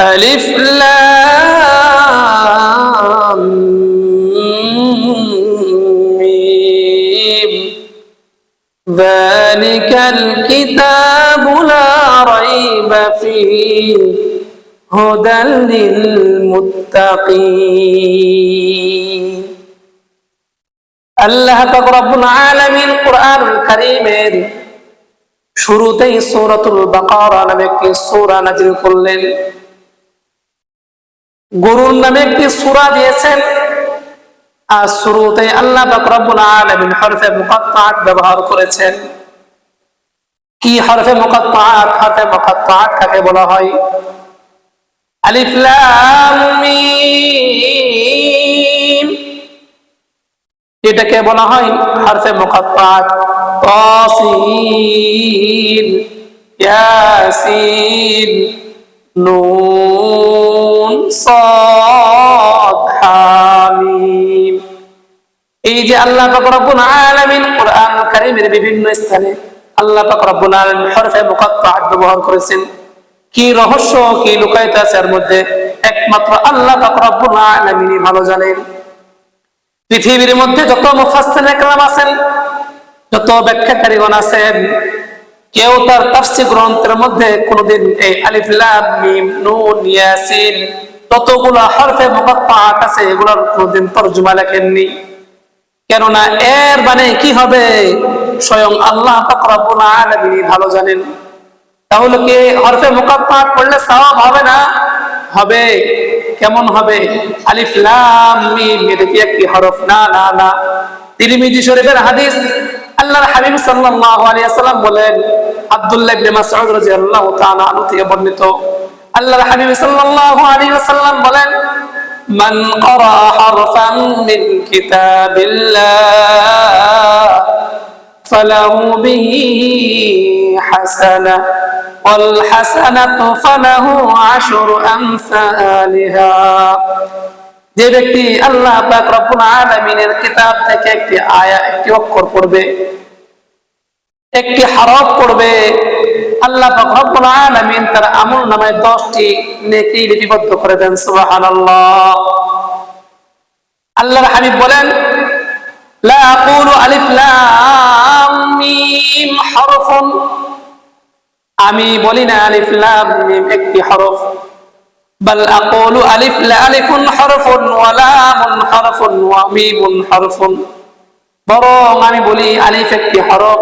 ألف لام ميم ذلك الكتاب لا ريب فيه هدى للمتقين আল্লাহ পাক রব্বুল আলামিন কোরআনুল কারীমের শুরুতেই সূরাতুল বাকারা নামে একটি সূরা নাযিল করলেন গরুর নামে একটি সূরা দিয়েছেন। আর শুরুতে আল্লাহ পাক রব্বুল আলামিন হরফে মুকাত্তাআত ব্যবহার করেছেন। কি হরফে মুকাত্তাআত হরফে মুকাত্তাআত কাকে বলা হয়? আলিফ এটাকে বলা হয় হরফে মুকাত্তাআত তাসিন, ইয়াসিন নুন এই যে আল্লাহ আলামিন কোরআন বিভিন্ন স্থানে আল্লাহ আলামিন হরফে ব্যবহার করেছেন। কি রহস্য, কি লুকায়িত আছে এর মধ্যে? একমাত্র আল্লাহ আলামিনই ভালো জানেন। পৃথিবীর মধ্যে যত মুফাসসির একরাম আছেন, যত ব্যাখ্যাকারীগণ আছেন, কেউ তার তাফসীর গ্রন্থের মধ্যে কোনোদিন এই আলিফ লাম মিম নুন ইয়াসিন ততগুলো হরফে মুকাত্তাআত আছে, এগুলোর কোনোদিন তরজমা লেখেননি। কেননা এর মানে কি হবে? স্বয়ং আল্লাহ পাক রব্বুল আলামিন ভালো জানেন। তাহলে কি হরফে মুকাত্তাআত পড়লে সওয়াব হবে না? হবে। কেমন হবে? আলিফ লাম মিম, এটা কি একটি হরফ? না না না। তিরমিজি শরীফের হাদিস, আল্লাহর হাবিব সাল্লাল্লাহু আলাইহি ওয়াসাল্লাম বলেন, আব্দুল্লাহ ইবনে মাসউদ রাদিয়াল্লাহু তাআলা আনহু থেকে বর্ণিত আল্লাহর হাবিব সাল্লাল্লাহু আলাইহি ওয়াসাল্লাম বলেন, মান ক্বরা হারফান মিন কিতাবিল্লাহ, ফালাহু বিহি হাসানা, ওয়াল হাসানাতু ফালাহু আশরু আমসালিহা। যে ব্যক্তি আল্লাহ পাক রব্বুল আলামিনের কিতাব থেকে একটি আয়া, একটি অক্ষর পড়বে, একটি হরফ পড়বে আল্লাহ রব্বুল আলামিন তার আমল নামায় 10টি নেকি লিপিবদ্ধ করে দেন, সুবহানাল্লাহ। আল্লাহর হাবিব বলেন, লা আকুলু আলিফ লাম মিম হরফুন। আমি বলি না আলিফ লাম মিম একটি হরফ। লা আলিফুন হরফুন ওয়া লামুন হরফুন ওয়া মিমুন হরফুন। বরং আমি বলি আলিফ একটি হরফ।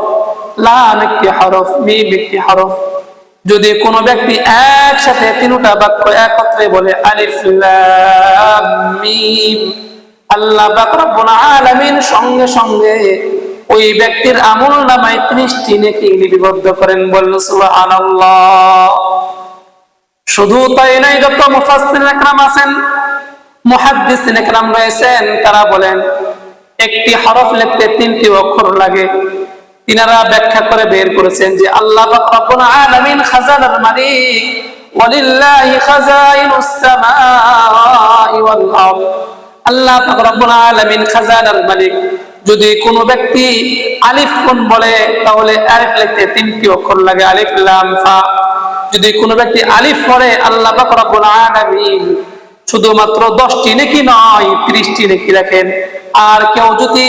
লাম একটি হরফ, মিম একটি হরফ। যদি কোনো ব্যক্তি একসাথে তিনটা বাক্য একত্রে বলে, আলিফ মিম, আল্লাহ পাক আলামিন সঙ্গে সঙ্গে ওই ব্যক্তির আমল নামায় 30টি নেকি লিপিবদ্ধ করেন, বলল, সুবহানাল্লাহ। শুধু তাই নাই, যত মুফাসসির একরাম আছেন, মুহাদ্দিসিন একরাম রয়েছেন, তারা বলেন, একটি হরফ লিখতে তিনটি অক্ষর লাগে। তিনারা ব্যাখ্যা করে বের করেছেন যে আল্লাহ আলামিন খাজানার মালিক ওয়ালিল্লাহি খাজাইনুস সামাই ওয়াল আরদ। আল্লাহ পাক আলামিন খাজানার মালিক। যদি কোনো ব্যক্তি আলিফ কোন বলে, তাহলে আলিফ লিখতে তিনটি অক্ষর লাগে, আলিফ, লাম, ফা। যদি কোনো ব্যক্তি আলিফ পড়ে, আল্লাহ পাক আলামিন শুধুমাত্র 10টি নেকি নয় 30টি নেকি রাখেন আর কেউ যদি